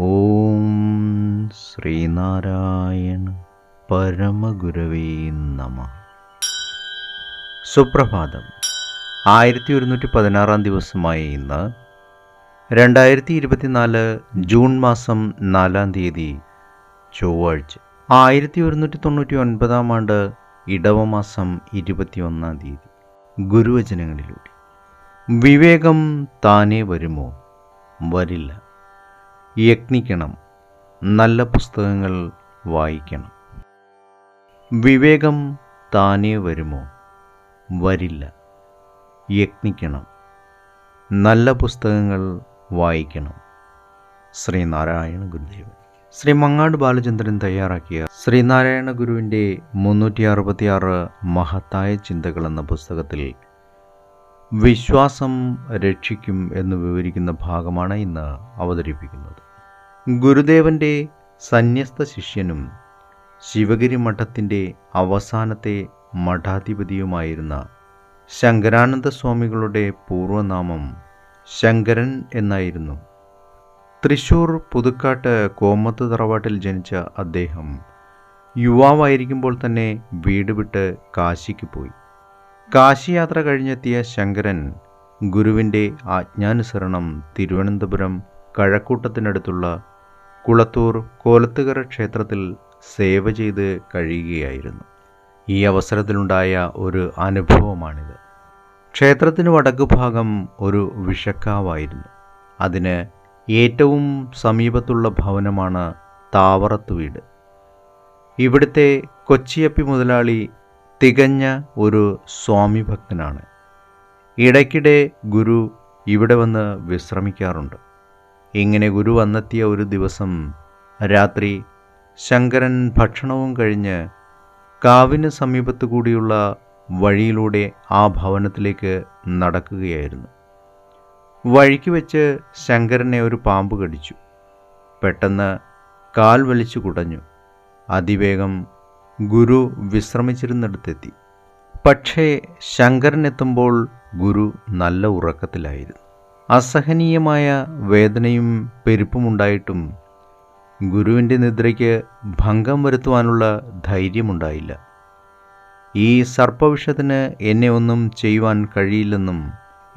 ഓം ശ്രീനാരായണ പരമഗുരവേ നമ. സുപ്രഭാതം. ആയിരത്തി ഒരുന്നൂറ്റി പതിനാറാം ദിവസമായ ഇന്ന് രണ്ടായിരത്തി ഇരുപത്തിനാല് ജൂൺ മാസം നാലാം തീയതി ചൊവ്വാഴ്ച. ആയിരത്തി ഒരുന്നൂറ്റി തൊണ്ണൂറ്റി ഒൻപതാം ആണ്ട് ഇടവമാസം ഇരുപത്തിയൊന്നാം തീയതി. ഗുരുവചനങ്ങളിലൂടെ. വിവേകം താനേ വരുമോ? വരില്ല. യത്നിക്കണം നല്ല പുസ്തകങ്ങൾ വായിക്കണം. വിവേകം താനേ വരുമോ? വരില്ല. യത്നിക്കണം നല്ല പുസ്തകങ്ങൾ വായിക്കണം. ശ്രീനാരായണ ഗുരുദേവൻ. ശ്രീ മങ്ങാട് ബാലചന്ദ്രൻ തയ്യാറാക്കിയ ശ്രീനാരായണ ഗുരുവിന്റെ മുന്നൂറ്റി അറുപത്തിയാറ് മഹത്തായ ചിന്തകൾ എന്ന പുസ്തകത്തിൽ വിശ്വാസം രക്ഷിക്കും എന്ന് വിവരിക്കുന്ന ഭാഗമാണ് ഇന്ന് അവതരിപ്പിക്കുന്നത്. ഗുരുദേവന്റെ സന്യസ്ത ശിഷ്യനും ശിവഗിരി മഠത്തിന്റെ അവസാനത്തെ മഠാധിപതിയുമായിരുന്ന ശങ്കരാനന്ദ സ്വാമികളുടെ പൂർവനാമം ശങ്കരൻ എന്നായിരുന്നു. തൃശൂർ പുതുക്കാട്ട് കോമത്ത് തറവാട്ടിൽ ജനിച്ച അദ്ദേഹം യുവാവായിരിക്കുമ്പോൾ തന്നെ വീട് വിട്ട് കാശിക്ക് പോയി. കാശി യാത്ര കഴിഞ്ഞെത്തിയ ശങ്കരൻ ഗുരുവിന്റെ ആജ്ഞാനുസരണം തിരുവനന്തപുരം കഴക്കൂട്ടത്തിനടുത്തുള്ള കുളത്തൂർ കോലത്തുകര ക്ഷേത്രത്തിൽ സേവ ചെയ്ത് കഴിയുകയായിരുന്നു. ഈ അവസരത്തിലുണ്ടായ ഒരു അനുഭവമാണിത്. ക്ഷേത്രത്തിന് വടക്ക് ഭാഗം ഒരു വിഷക്കാവായിരുന്നു അതിന് ഏറ്റവും സമീപത്തുള്ള ഭവനമാണ് താവറത്ത് വീട്. ഇവിടുത്തെ കൊച്ചിയപ്പി മുതലാളി തികഞ്ഞ ഒരു സ്വാമി ഭക്തനാണ് ഇടയ്ക്കിടെ ഗുരു ഇവിടെ വന്ന് വിശ്രമിക്കാറുണ്ട്. ഇങ്ങനെ ഗുരു വന്നെത്തിയ ഒരു ദിവസം രാത്രി ശങ്കരൻ ഭക്ഷണവും കഴിഞ്ഞ് കാവിന് സമീപത്തു കൂടിയുള്ള വഴിയിലൂടെ ആ ഭവനത്തിലേക്ക് നടക്കുകയായിരുന്നു. വഴിക്ക് വെച്ച് ശങ്കരനെ ഒരു പാമ്പ് കടിച്ചു. പെട്ടെന്ന് കാൽ വലിച്ചു കുടഞ്ഞു. അതിവേഗം ഗുരു വിശ്രമിച്ചിരുന്നിടത്തെത്തി. പക്ഷേ ശങ്കരനെത്തുമ്പോൾ ഗുരു നല്ല ഉറക്കത്തിലായിരുന്നു. അസഹനീയമായ വേദനയും പെരുപ്പുമുണ്ടായിട്ടും ഗുരുവിന്റെ നിദ്രയ്ക്ക് ഭംഗം വരുത്തുവാനുള്ള ധൈര്യമുണ്ടായില്ല. ഈ സർപ്പവിഷത്തിന് എന്നെ ഒന്നും ചെയ്യുവാൻ കഴിയില്ലെന്നും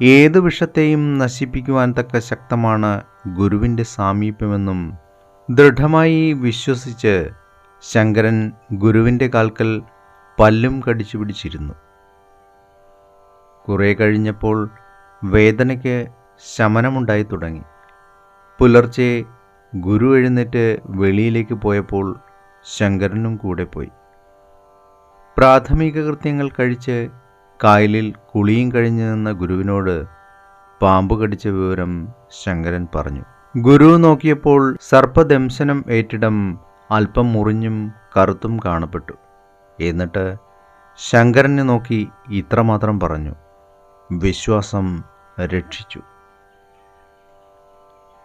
ഏത് വിഷത്തെയും നശിപ്പിക്കുവാൻ തക്ക ശക്തമാണ് ഗുരുവിന്റെ സാമീപ്യമെന്നും ദൃഢമായി വിശ്വസിച്ച് ശങ്കരൻ ഗുരുവിന്റെ കാൽക്കൽ പല്ലും കടിച്ചു പിടിച്ചിരുന്നു കുറേ കഴിഞ്ഞപ്പോൾ വേദനയ്ക്ക് ശമനമുണ്ടായി തുടങ്ങി. പുലർച്ചെ ഗുരു എഴുന്നേറ്റ് വെളിയിലേക്ക് പോയപ്പോൾ ശങ്കരനും കൂടെ പോയി. പ്രാഥമിക കൃത്യങ്ങൾ കഴിച്ച് കായലിൽ കുളിയും കഴിഞ്ഞു നിന്ന ഗുരുവിനോട് പാമ്പ് കടിച്ച വിവരം ശങ്കരൻ പറഞ്ഞു. ഗുരു നോക്കിയപ്പോൾ സർപ്പദംശനം ഏറ്റിടം അല്പം മുറിഞ്ഞും കറുത്തും കാണപ്പെട്ടു. എന്നിട്ട് ശങ്കരനെ നോക്കി ഇത്രമാത്രം പറഞ്ഞു. വിശ്വാസം രക്ഷിച്ചു.